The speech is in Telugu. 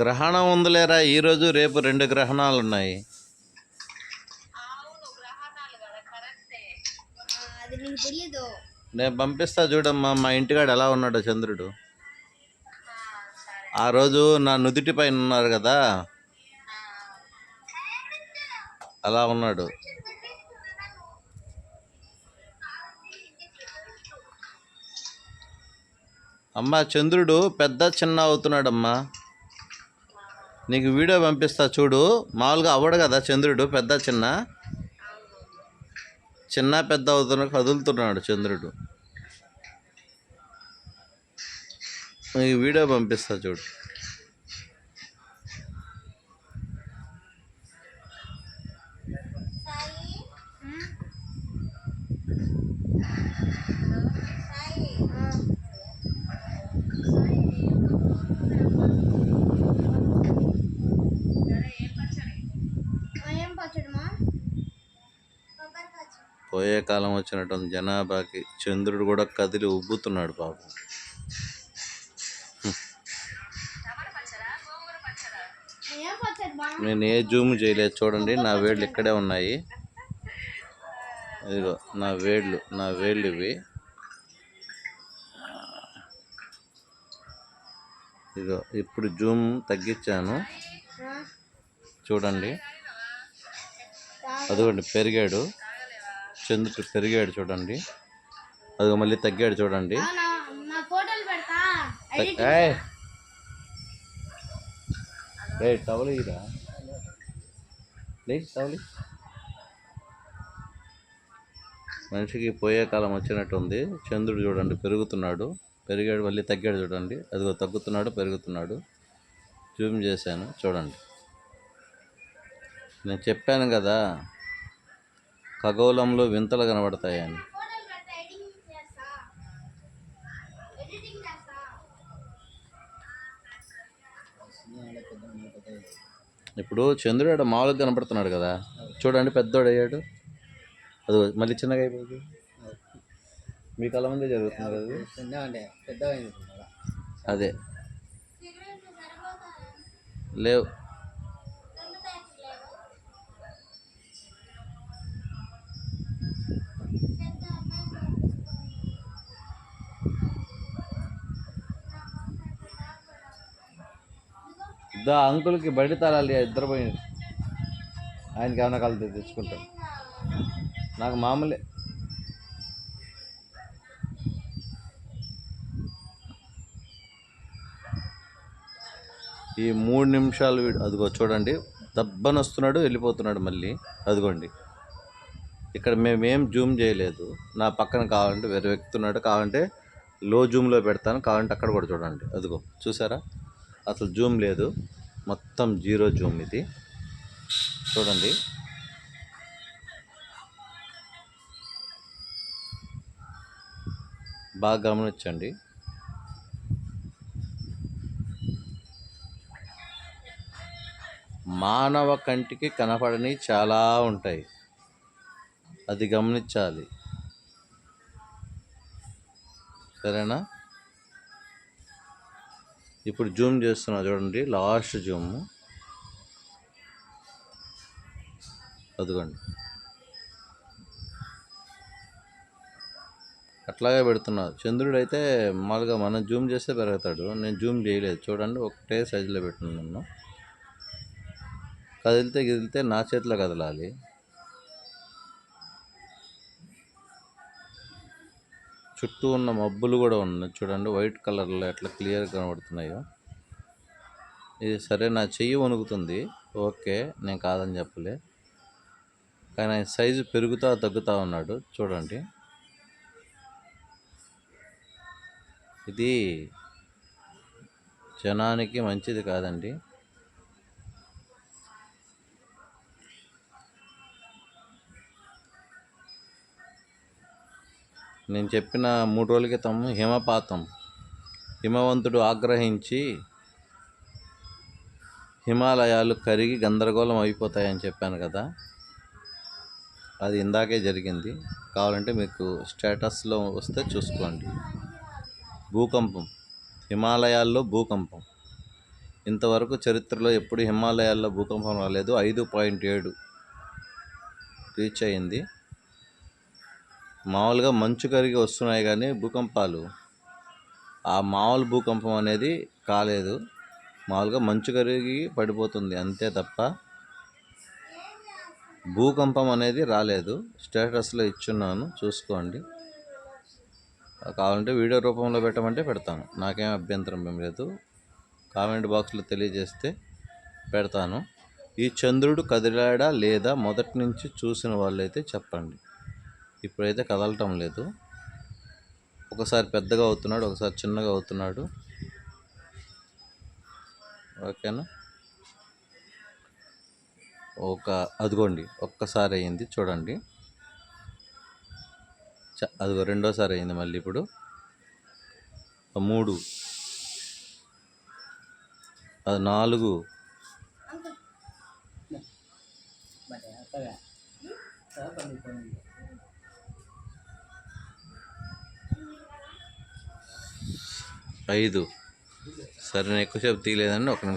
గ్రహణం ఉందిలేరా? ఈరోజు రేపు రెండు గ్రహణాలు ఉన్నాయి. ఆ, అది నీకు తెలియదు నేను పంపిస్తా చూడమ్మా మా ఇంటికాడ ఎలా ఉన్నాడో చంద్రుడు. ఆ రోజు నా నుదుటి పైన ఉన్నారు కదా? అలా ఉన్నాడు. అమ్మా చంద్రుడు పెద్ద చిన్న అవుతున్నాడమ్మా. నీకు వీడియో పంపిస్తా చూడు. మామూలుగా అవ్వడు కదా చంద్రుడు పెద్ద చిన్న. చిన్న పెద్ద అవుతున్న కదులుతున్నాడు చంద్రుడు. నీకు వీడియో పంపిస్తా చూడు ఏం పచ్చడమా పోయే కాలం వచ్చినటువంటి జనాభాకి చంద్రుడు కూడా కదిలి ఉబ్బుతున్నాడు పాపం నేను ఏ జూమ్ చేయలేదు చూడండి నా వేళ్ళు ఇక్కడే ఉన్నాయి. ఇదిగో నా వేళ్ళు నా వేళ్ళు ఇవి. ఇదిగో ఇప్పుడు జూమ్ తగ్గించాను. చూడండి. అదిగోండి పెరిగాడు. చంద్రుడు పెరిగాడు చూడండి. అదిగో మళ్ళీ తగ్గాడు చూడండి. టవల్ ఇరా టవల్. మనిషికి పోయే కాలం వచ్చినట్టుంది. చంద్రుడు చూడండి పెరుగుతున్నాడు. పెరిగాడు మళ్ళీ తగ్గాడు చూడండి. అదిగో తగ్గుతున్నాడు పెరుగుతున్నాడు. జూమ్ చేశాను చూడండి. నేను చెప్పాను కదా ఖగోళంలో వింతలు కనబడతాయని. ఇప్పుడు చంద్రుడు ఆడ మామూలుగా కనపడుతున్నాడు కదా. చూడండి పెద్దోడు అయ్యాడు. అది మళ్ళీ చిన్నగా అయిపోయింది. మీ కళ ముందే జరుగుతుంది కదా అది? అదే. లేవు. దా అంకులకి బడి తాళాలి ఇద్దరు పోయి ఆయనకి ఏమైనా కలదు తెచ్చుకుంటాను నాకు మామూలే. ఈ మూడు నిమిషాలు అదిగో చూడండి దబ్బన వస్తున్నాడు వెళ్ళిపోతున్నాడు మళ్ళీ. అదిగోండి. ఇక్కడ మేమేం జూమ్ చేయలేదు. నా పక్కన కావాలంటే వేరే వ్యక్తి ఉన్నాడు. కావాలంటే లో జూమ్లో పెడతాను. కావాలంటే అక్కడ కూడా చూడండి. అదిగో చూసారా? అసలు జూమ్ లేదు. మొత్తం జీరో జూమ్ ఇది. చూడండి. బాగా గమనించండి. మానవ కంటికి కనపడని చాలా ఉంటాయి. అది గమనించాలి. సరేనా? ఇప్పుడు జూమ్ చేస్తున్నా చూడండి లాస్ట్ జూమ్. అదిగోండి. అట్లాగే పెడుతున్నా. చంద్రుడు అయితే మామూలుగా మనం జూమ్ చేస్తే పెరుగుతాడు. నేను జూమ్ చేయలేదు. చూడండి ఒకటే సైజులో పెట్టున్నాను. కదిలితే గిదిలితే నా చేతిలో కదలాలి. చుట్టూ ఉన్న మబ్బులు కూడా ఉన్నాయి. చూడండి వైట్ కలర్లో ఎట్లా క్లియర్ కనబడుతున్నాయో. ఇది సరే నా చెయ్యి వణుకుతుంది. ఓకే నేను కాదని చెప్పలే. కానీ ఆయన సైజు పెరుగుతా తగ్గుతూ ఉన్నాడు. చూడండి. ఇది జనానికి మంచిది కాదండి. నేను చెప్పిన మూడు రోజుల క్రితం హిమపాతం. హిమవంతుడు ఆగ్రహించి హిమాలయాలు కరిగి గందరగోళం అయిపోతాయని చెప్పాను కదా అది ఇందాకే జరిగింది. కావాలంటే మీకు స్టేటస్లో వస్తే చూసుకోండి. భూకంపం. హిమాలయాల్లో భూకంపం. ఇంతవరకు చరిత్రలో ఎప్పుడు హిమాలయాల్లో భూకంపం రాలేదు. ఐదు పాయింట్ ఏడు రీచ్ అయింది. మామూలుగా మంచు కరిగి వస్తున్నాయి కానీ భూకంపాలు. ఆ మామూలు భూకంపం అనేది కాలేదు. మామూలుగా మంచు కరిగి పడిపోతుంది అంతే తప్ప భూకంపం అనేది రాలేదు. స్టేటస్లో ఇచ్చున్నాను. చూసుకోండి. కావాలంటే వీడియో రూపంలో పెట్టమంటే పెడతాను. నాకేం అభ్యంతరం ఏం లేదు. కామెంట్ బాక్స్లో తెలియజేస్తే పెడతాను. ఈ చంద్రుడు కదిలాడా లేదా మొదటి నుంచి చూసిన వాళ్ళైతే చెప్పండి. ఇప్పుడైతే కదలటం లేదు. ఒకసారి పెద్దగా అవుతున్నాడు ఒకసారి చిన్నగా అవుతున్నాడు. ఓకేనా? ఒక అదిగోండి ఒక్కసారి అయింది చూడండి. చ అదిగో రెండోసారి అయింది మళ్ళీ ఇప్పుడు. మూడు అది నాలుగు. ఐదు. సరే నేను ఎక్కువసేపు తీయలేదండి ఒక నిమిషం